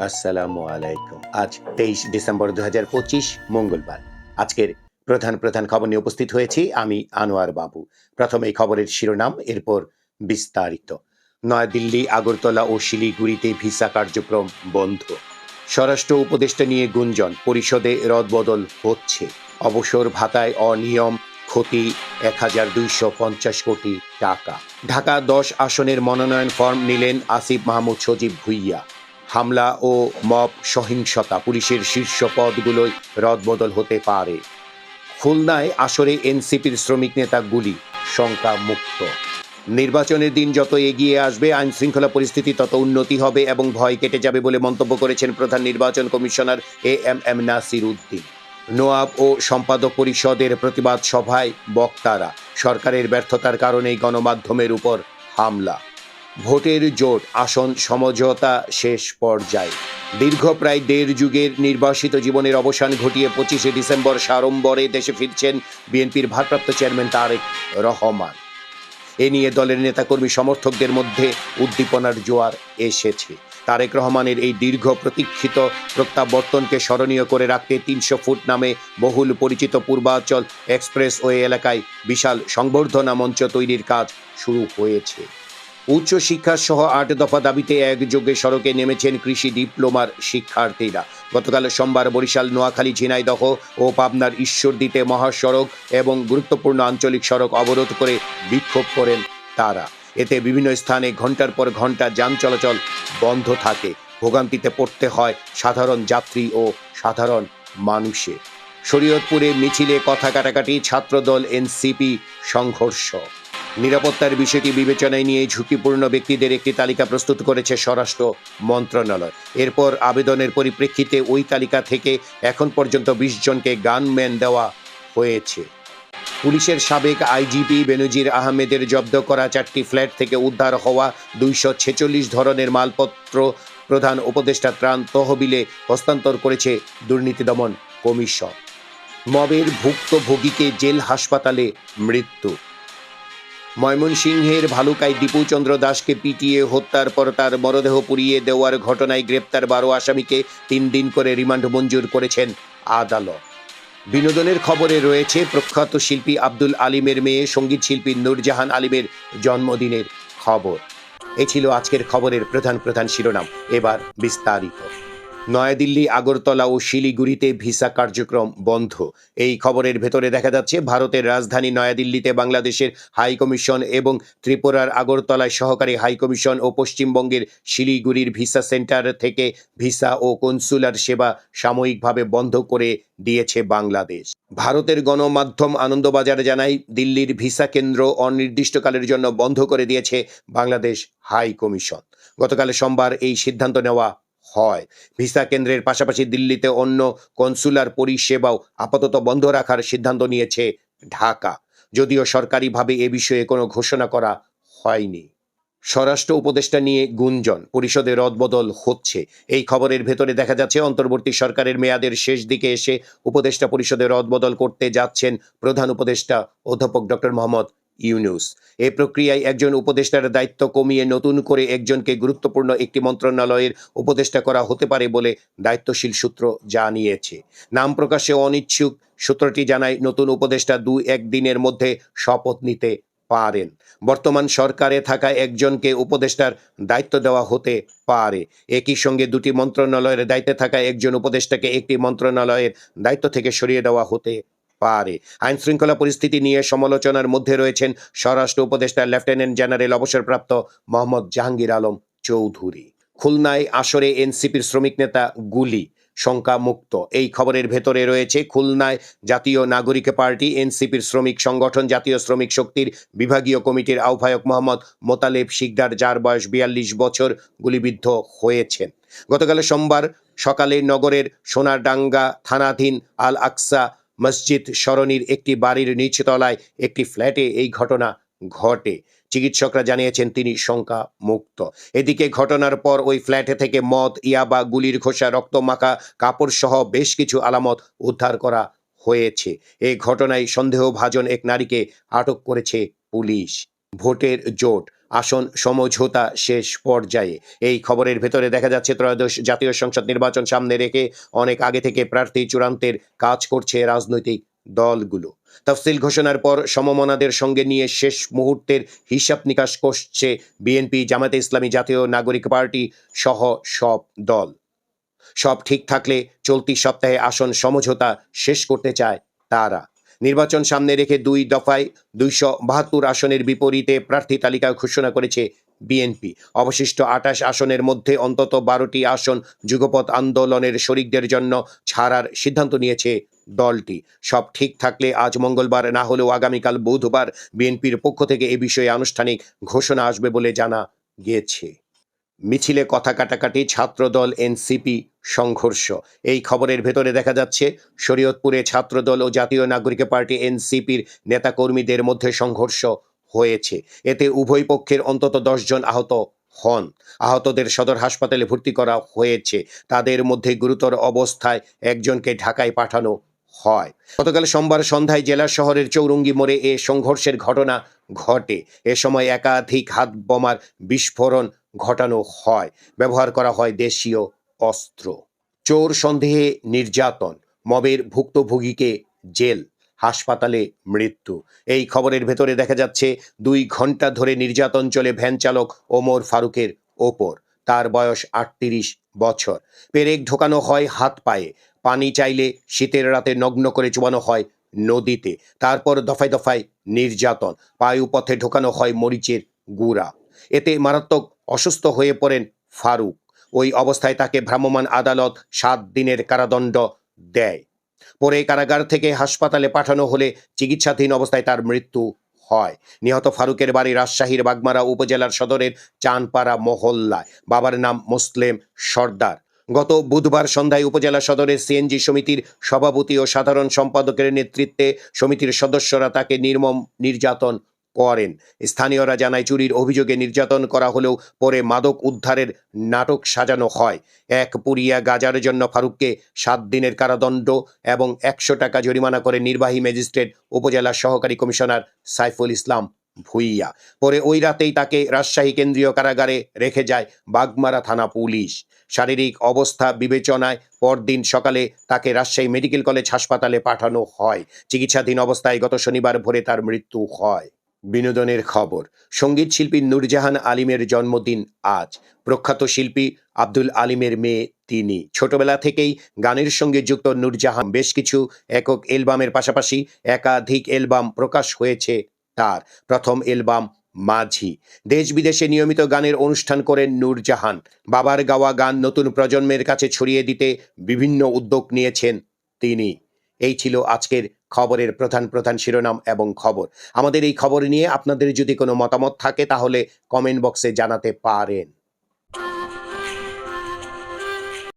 আসসালামু আলাইকুম। আজ তেইশ ডিসেম্বর দুই হাজার পঁচিশ, মঙ্গলবার। আজকের প্রধান প্রধান খবর নিয়ে উপস্থিত হয়েছি আমি আনোয়ার বাবু। প্রথমে এই খবরের শিরোনাম, এরপর বিস্তারিত। নয়াদিল্লি, আগরতলা ও শিলিগুড়িতে ভিসা কার্যক্রম বন্ধ। স্বরাষ্ট্র উপদেষ্টা নিয়ে গুঞ্জন, পরিষদে রদবদল হচ্ছে। অবসর ভাতায় অনিয়ম, ক্ষতি এক হাজার দুইশো পঞ্চাশ কোটি টাকা। ঢাকা দশ আসনের মনোনয়ন ফর্ম নিলেন আসিফ মাহমুদ সজীব ভুইয়া। হামলা ও মব সহিংসতা পুলিশের শীর্ষ পদগুলোয় রদবদল হতে পারে। খুলনায় আসরে এনসিপির শ্রমিক নেতা গুলি শঙ্কা মুক্ত নির্বাচনের দিন যত এগিয়ে আসবে আইন শৃঙ্খলা পরিস্থিতি তত উন্নতি হবে এবং ভয় কেটে যাবে বলে মন্তব্য করেছেন প্রধান নির্বাচন commissioner A M M Nasir Uddin NOAB ও সম্পাদক পরিষদের প্রতিবাদ সভায় বক্তারা, সরকারের ব্যর্থতার কারণেই গণমাধ্যমের উপর হামলা। ভোটের জোট, আসন সমঝোতা শেষ পর্যায়ে। দীর্ঘ প্রায় দেড় যুগের নির্বাসিত জীবনের অবসান ঘটিয়ে পঁচিশে ডিসেম্বর সাড়ম্বরে দেশে ফিরছেন বিএনপির ভারপ্রাপ্ত চেয়ারম্যান তারেক রহমান। এ নিয়ে দলের নেতাকর্মী সমর্থকদের মধ্যে উদ্দীপনার জোয়ার এসেছে। তারেক রহমানের এই দীর্ঘ প্রতীক্ষিত প্রত্যাবর্তনকে স্মরণীয় করে রাখতে তিনশো ফুট নামে বহুল পরিচিত পূর্বাঞ্চল এক্সপ্রেস ওয়ে এলাকায় বিশাল সংবর্ধনা মঞ্চ তৈরির কাজ শুরু হয়েছে। উচ্চ শিক্ষা সহ আট দফা দাবিতে একযোগে সড়কে নেমেছেন কৃষি ডিপ্লোমার শিক্ষার্থীরা। গতকাল সোমবার বরিশাল, নোয়াখালী, ঝিনাইদহ ও পাবনার ঈশ্বরদীতে মহাসড়ক এবং গুরুত্বপূর্ণ আঞ্চলিক সড়ক অবরোধ করে বিক্ষোভ করেন তারা। এতে বিভিন্ন স্থানে ঘণ্টার পর ঘণ্টা যান চলাচল বন্ধ থাকে। ভোগান্তিতে পড়তে হয় সাধারণ যাত্রী ও সাধারণ মানুষের শরীয়তপুরে মিছিলে কথা কাটাকাটি ছাত্রদল, এনসিপি, সংঘর্ষ। নিরাপত্তার বিষয়টি বিবেচনায় নিয়ে ঝুঁকিপূর্ণ ব্যক্তিদের একটি তালিকা প্রস্তুত করেছে স্বরাষ্ট্র মন্ত্রণালয়। এরপর আবেদনের পরিপ্রেক্ষিতে ওই তালিকা থেকে এখন পর্যন্ত বিশ জনকে গানম্যান দেওয়া হয়েছে। পুলিশের সাবেক আইজিপি বেনজির আহমেদের জব্দ করা চারটি ফ্ল্যাট থেকে উদ্ধার হওয়া দুইশো ছেচল্লিশ ধরনের মালপত্র প্রধান উপদেষ্টা ত্রাণ তহবিলে হস্তান্তর করেছে দুর্নীতি দমন কমিশন। মবের ভুক্তভোগীকে জেল হাসপাতালে মৃত্যু। ময়মনসিংহের ভালুকায় দীপুচন্দ্র দাসকে পিটিয়ে হত্যার পর তার মরদেহ পুড়িয়ে দেওয়ার ঘটনায় গ্রেপ্তার বারো আসামিকে তিন দিন করে রিমান্ড মঞ্জুর করেছেন আদালত। বিনোদনের খবরে রয়েছে, প্রখ্যাত শিল্পী আব্দুল আলিমের মেয়ে সংগীত শিল্পী নূরজাহান আলিমের জন্মদিনের খবর। এ ছিল আজকের খবরের প্রধান প্রধান শিরোনাম। এবার বিস্তারিত। নয়াদিল্লি, আগরতলা ও শিলিগুড়িতে ভিসা কার্যক্রম বন্ধ। এই খবরের ভেতরে দেখা যাচ্ছে, ভারতের রাজধানী নয়াদিল্লিতে বাংলাদেশের হাই কমিশন এবং ত্রিপুরার আগরতলায় সহকারী হাই কমিশন ও পশ্চিমবঙ্গের শিলিগুড়ির ভিসা সেন্টার থেকে ভিসা ও কনসুলার সেবা সাময়িকভাবে বন্ধ করে দিয়েছে বাংলাদেশ। ভারতের গণমাধ্যম আনন্দবাজার জানায়, দিল্লির ভিসা কেন্দ্র অনির্দিষ্টকালের জন্য বন্ধ করে দিয়েছে বাংলাদেশ হাই কমিশন গতকাল সোমবার এই সিদ্ধান্ত নেওয়া হয়। ভিসা কেন্দ্রের পাশাপাশি দিল্লিতে অন্য কনসুলার পরিষেবাও আপাতত বন্ধ রাখার সিদ্ধান্ত নিয়েছে ঢাকা। যদিও সরকারিভাবে এ বিষয়ে কোনো ঘোষণা করা হয়নি। স্বরাষ্ট্র উপদেষ্টা নিয়ে গুঞ্জন, পরিষদে রদবদল হচ্ছে। এই খবরের ভেতরে দেখা যাচ্ছে, অন্তর্বর্তী সরকারের মেয়াদের শেষ দিকে এসে উপদেষ্টা পরিষদে রদবদল করতে যাচ্ছেন প্রধান উপদেষ্টা অধ্যাপক ডক্টর মোহাম্মদ ইউনুস। এই প্রক্রিয়ায় একজন উপদেষ্টার দায়িত্ব কমিয়ে নতুন করে একজনকে গুরুত্বপূর্ণ একটি মন্ত্রণালয়ের উপদেষ্টা করা হতে পারে বলে দায়িত্বশীল সূত্র জানিয়েছে। নাম প্রকাশে অনিচ্ছুক সূত্রটি জানায়, নতুন উপদেষ্টা দু এক দিনের মধ্যে শপথ নিতে পারেন। বর্তমান সরকারে থাকা একজনকে উপদেষ্টার দায়িত্ব দেওয়া হতে পারে। একই সঙ্গে দুটি মন্ত্রণালয়ের দায়িত্বে থাকা একজন উপদেষ্টাকে একটি মন্ত্রণালয়ের দায়িত্ব থেকে সরিয়ে দেওয়া হতে পারে। আইন শৃঙ্খলা পরিস্থিতি নিয়ে সমালোচনার মধ্যে রয়েছেন স্বরাষ্ট্র উপদেষ্টা লেফটেন্যান্ট জেনারেল অবসরপ্রাপ্ত মোহাম্মদ জাহাঙ্গীর আলম চৌধুরী। খুলনায় আসরে এনসিপির শ্রমিক নেতা গুলি শঙ্কা মুক্ত এই খবরের ভেতরে রয়েছে, খুলনায় জাতীয় নাগরিক পার্টি, এনসিপির শ্রমিক সংগঠন, জাতীয় শ্রমিক শক্তির বিভাগীয় কমিটির আহ্বায়ক মোহাম্মদ মোতালেব শিকদার, যার বয়স বিয়াল্লিশ বছর, গুলিবিদ্ধ হয়েছেন। গতকাল সোমবার সকালে নগরের সোনারডাঙ্গা থানাধীন আল আকসা মসজিদ সরণির একটি বাড়ির নিচতলায় একটি ফ্ল্যাটে এই ঘটনা ঘটে। চিকিৎসকরা জানিয়েছেন তিনি শঙ্কা মুক্ত এদিকে ঘটনার পর ওই ফ্ল্যাটে থেকে মদ, ইয়াবা, গুলির খোসা রক্তমাখা, কাপড় সহ বেশ কিছু আলামত উদ্ধার করা হয়েছে। এই ঘটনায় সন্দেহভাজন এক নারীকে আটক করেছে পুলিশ। ভোটের জোট আসন সমঝোতা শেষ পর্যায়ে। এই খবরের ভেতরে দেখা যাচ্ছে, ত্রয়োদশ জাতীয় সংসদ নির্বাচন সামনে রেখে অনেক আগে থেকে প্রার্থী চূড়ান্তের কাজ করছে রাজনৈতিক দলগুলো। তফসিল ঘোষণার পর সমমনাদের সঙ্গে নিয়ে শেষ মুহূর্তের হিসাব নিকাশ করছে বিএনপি জামাতে ইসলামী জাতীয় নাগরিক পার্টি সহ সব দল। সব ঠিক থাকলে চলতি সপ্তাহে আসন সমঝোতা শেষ করতে চায় তারা। নির্বাচন সামনে রেখে দুই দফায় দুইশো বাহাত্তর আসনের বিপরীতে প্রার্থী তালিকা ঘোষণা করেছে বিএনপি। অবশিষ্ট আঠাশ আসনের মধ্যে অন্তত বারোটি আসন যুগপৎ আন্দোলনের শরিকদের জন্য ছাড়ার সিদ্ধান্ত নিয়েছে দলটি। সব ঠিক থাকলে আজ মঙ্গলবার না হলেও আগামীকাল বুধবার বিএনপির পক্ষ থেকে এ বিষয়ে আনুষ্ঠানিক ঘোষণা আসবে বলে জানা গিয়েছে। মিছিলে কথা কাটাকাটি ছাত্রদল এনসিপি সংঘর্ষ। এই খবরের ভেতরে দেখা যাচ্ছে, শরীয়তপুরে ছাত্রদল ও জাতীয় নাগরিক পার্টি এনসিপির নেতাকর্মীদের মধ্যে সংঘর্ষ হয়েছে। এতে উভয় পক্ষের অন্তত জন আহত হন। আহতদের সদর হাসপাতালে ভর্তি করা হয়েছে। তাদের মধ্যে গুরুতর অবস্থায় একজনকে ঢাকায় পাঠানো হয়। গতকাল সোমবার সন্ধ্যায় জেলা শহরের চৌরঙ্গি মোড়ে এ সংঘর্ষের ঘটনা ঘটে। এ সময় একাধিক হাত বোমার বিস্ফোরণ ঘটানো হয়। ব্যবহার করা হয় দেশীয় অস্ত্র। চোর সন্দেহে নির্যাতন, মবের ভুক্তভোগীকে জেল, হাসপাতালে মৃত্যু। এই খবরের ভেতরে দেখা যাচ্ছে, দুই ঘণ্টা ধরে নির্যাতন চলে ভ্যান চালক ওমর ফারুকের ওপর। তার বয়স আটত্রিশ বছর। পেরেক ঢোকানো হয় হাত পায়ে। পানি চাইলে শীতের রাতে নগ্ন করে চুবানো হয় নদীতে। তারপর দফায় দফায় নির্যাতন। পায়ুপথে ঢোকানো হয় মরিচের গুড়া। এতে মারাত্মক অসুস্থ হয়ে পড়েন ফারুক। ওই অবস্থায় তাকে ভ্রাম্যমাণ আদালত সাত দিনের কারাদণ্ড দেয়। পরে কারাগার থেকে হাসপাতালে পাঠানো হলে চিকিৎসাধীন অবস্থায় তার মৃত্যু হয়। নিহত ফারুকের বাড়ি রাজশাহীর বাগমারা উপজেলার সদরের চানপাড়া মহল্লায়। বাবার নাম মুসলেম সর্দার। গত বুধবার সন্ধ্যায় উপজেলা সদরের সিএনজি সমিতির সভাপতি ও সাধারণ সম্পাদকের নেতৃত্বে সমিতির সদস্যরা তাকে নির্মম নির্যাতন করেন। স্থানীয়রা জানায়, চুরির অভিযোগে নির্যাতন করা হলেও পরে মাদক উদ্ধারের নাটক সাজানো হয়। এক পুরিয়া গাজার জন্য ফারুককে সাত দিনের কারাদণ্ড এবং একশো টাকা জরিমানা করে নির্বাহী ম্যাজিস্ট্রেট, উপজেলা সহকারী কমিশনার সাইফুল ইসলাম ভুইয়া। পরে ওই রাতেই তাকে রাজশাহী কেন্দ্রীয় কারাগারে রেখে যায় বাগমারা থানা পুলিশ। শারীরিক অবস্থা বিবেচনায় পরদিন সকালে তাকে রাজশাহী মেডিকেল কলেজ হাসপাতালে পাঠানো হয়। চিকিৎসাধীন অবস্থায় গত শনিবার ভোরে তার মৃত্যু হয়। বিনোদনের খবর। সংগীত শিল্পী নূরজাহান আলিমের জন্মদিন আজ। প্রখ্যাত শিল্পী আব্দুল আলিমের মেয়ে তিনি। ছোটবেলা থেকেই গানের সঙ্গে যুক্ত নূরজাহান বেশ কিছু একক অ্যালবামের পাশাপাশি একাধিক অ্যালবাম প্রকাশ হয়েছে তার। প্রথম অ্যালবাম মাঝি। দেশ বিদেশে নিয়মিত গানের অনুষ্ঠান করেন নূরজাহান। বাবার গাওয়া গান নতুন প্রজন্মের কাছে ছড়িয়ে দিতে বিভিন্ন উদ্যোগ নিয়েছেন তিনি। এই ছিল আজকের খবরের প্রধান প্রধান শিরোনাম এবং খবর। আমাদের এই খবর নিয়ে আপনাদের যদি কোনো মতামত থাকে তাহলে কমেন্ট বক্সে জানাতে পারেন।